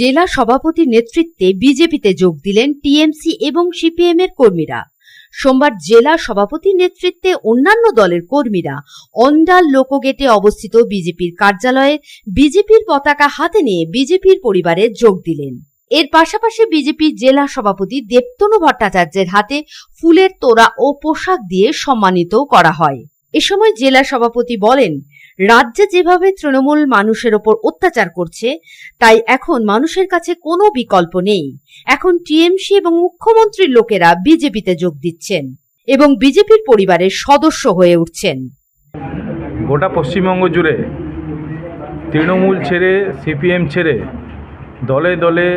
জেলা সভাপতির নেতৃত্বে বিজেপিতে যোগ দিলেন টিএমসি এবং সিপিএম এর কর্মীরা। সোমবার জেলা সভাপতির নেতৃত্বে অন্যান্য দলের কর্মীরা অন্ডাল লোকগেটে অবস্থিত বিজেপির কার্যালয়ে বিজেপির পতাকা হাতে নিয়ে বিজেপির পরিবারে যোগ দিলেন। এর পাশাপাশি বিজেপির জেলা সভাপতি দেবতনু ভট্টাচার্যের হাতে ফুলের তোড়া ও পোশাক দিয়ে সম্মানিত করা হয়। এ সময় জেলা সভাপতি বলেন, রাজ্যে যেভাবে তৃণমূল মানুষের ওপর অত্যাচার করছে, তাই এখন মানুষের কাছে কোনো বিকল্প নেই। এখন টিএমসি এবং মুখ্যমন্ত্রীর লোকেরা বিজেপিতে যোগ দিচ্ছেন এবং বিজেপির পরিবারের সদস্য হয়ে উঠছেন। গোটা পশ্চিমবঙ্গ জুড়ে তৃণমূল ছেড়ে, সিপিএম ছেড়ে দলে দলে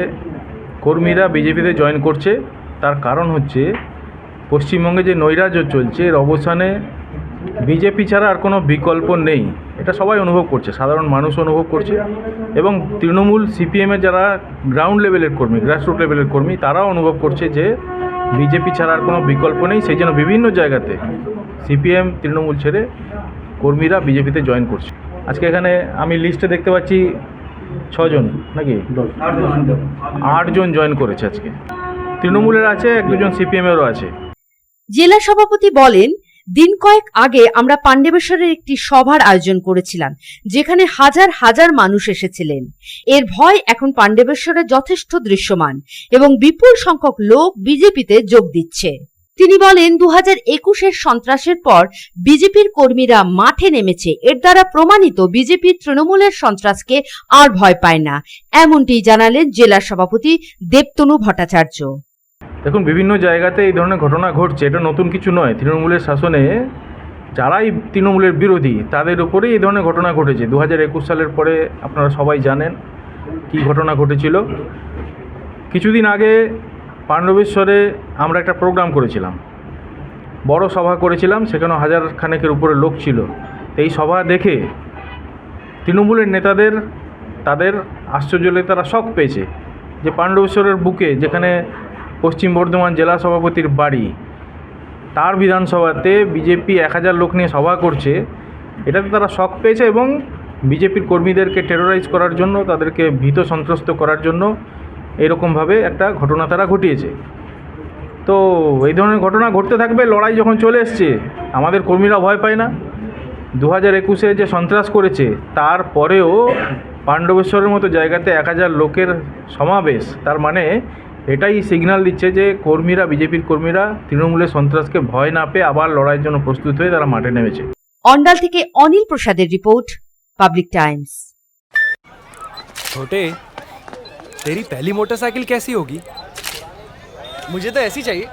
কর্মীরা বিজেপিতে জয়েন করছে। তার কারণ হচ্ছে, পশ্চিমবঙ্গে যে নৈরাজ্য চলছে, এর অবসানে বিজেপি ছাড়া আর কোনো বিকল্প নেই। এটা সবাই অনুভব করছে, সাধারণ মানুষ অনুভব করছে। এবং তৃণমূল সিপিএমের যারা গ্রাউন্ড লেভেলের কর্মী গ্রাসরুট লেভেলের কর্মী, তারাও অনুভব করছে যে বিজেপি ছাড়া আর কোনো বিকল্প নেই। সেই জন্য বিভিন্ন জায়গাতে সিপিএম তৃণমূল ছেড়ে কর্মীরা বিজেপিতে জয়েন করছে। আজকে এখানে আমি লিস্টে দেখতে পাচ্ছি ছজন, নাকি? আটজন জয়েন করেছে আজকে। তৃণমূলের আছে, এক দুজন সিপিএমেরও আছে। জেলা সভাপতি বলেন দিন কয়েক আগে আমরা পাণ্ডবেশ্বরের একটি সভার আয়োজন করেছিলাম, যেখানে হাজার হাজার মানুষ এসেছিলেন। এর ভয় এখন পাণ্ডবেশ্বরে যথেষ্ট দৃশ্যমান এবং বিপুল সংখ্যক লোক বিজেপিতে যোগ দিচ্ছে। তিনি বলেন দু হাজার একুশের সন্ত্রাসের পর বিজেপির কর্মীরা মাঠে নেমেছে। এর দ্বারা প্রমাণিত বিজেপির তৃণমূলের সন্ত্রাসকে আর ভয় পায় না। এমনটি জানালেন জেলা সভাপতি দেবতনু ভট্টাচার্য। দেখুন, বিভিন্ন জায়গাতে এই ধরনের ঘটনা ঘটছে, এটা নতুন কিছু নয়। তৃণমূলের শাসনে যারাই তৃণমূলের বিরোধী, তাদের উপরেই এই ধরনের ঘটনা ঘটেছে। দু হাজার একুশ সালের পরে আপনারা সবাই জানেন কী ঘটনা ঘটেছিল। কিছুদিন আগে পাণ্ডবেশ্বরে আমরা একটা প্রোগ্রাম করেছিলাম। বড় সভা করেছিলাম সেখানে হাজার খানেকের উপরে লোক ছিল। এই সভা দেখে তৃণমূলের নেতাদের, তাদের আশ্চর্য তারা শখ পেয়েছে যে পাণ্ডবেশ্বরের বুকে যেখানে পশ্চিম বর্ধমান জেলা সভাপতির বাড়ি। তার বিধানসভাতে বিজেপি এক হাজার লোক নিয়ে সভা করছে। এটাতে তারা শখ পেয়েছে এবং বিজেপির কর্মীদেরকে টেরোরাইজ করার জন্য, তাদেরকে ভীত সন্ত্রস্ত করার জন্য এরকমভাবে একটা ঘটনা তারা ঘটিয়েছে। তো এই ধরনের ঘটনা ঘটতে থাকবে, লড়াই যখন চলে এসছে, আমাদের কর্মীরা ভয় পায় না। দু হাজার একুশে যে সন্ত্রাস করেছে, তারপরেও পাণ্ডবেশ্বরের মতো জায়গাতে এক হাজার লোকের সমাবেশ, তার মানে এটাই সিগন্যাল দিচ্ছে যে কর্মীরা বিজেপির কর্মীরা তৃণমূলের সন্ত্রাসকে ভয় না পেয়ে আবার লড়াইয়ের জন্য প্রস্তুত হয়ে তারা মাঠে নেমেছে অন্ডাল থেকে অনিল প্রসাদের রিপোর্ট পাবলিক টাইমস छोटे तेरी पहली मोटरसाइकिल कैसी होगी मुझे तो ऐसी चाहिए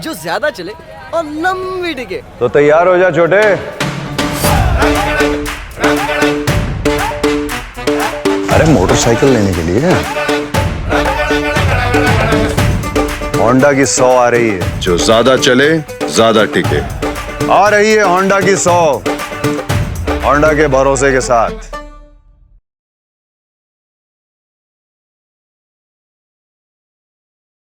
जो ज्यादा चले और लंबी टिके तो तैयार हो जा छोटे अरे मोटरसाइकिल लेने के लिए होंडा की सौ आ रही है। जो ज़्यादा चले ज़्यादा टिके। आ रही है होंडा की सौ। होंडा के भरोसे के साथ।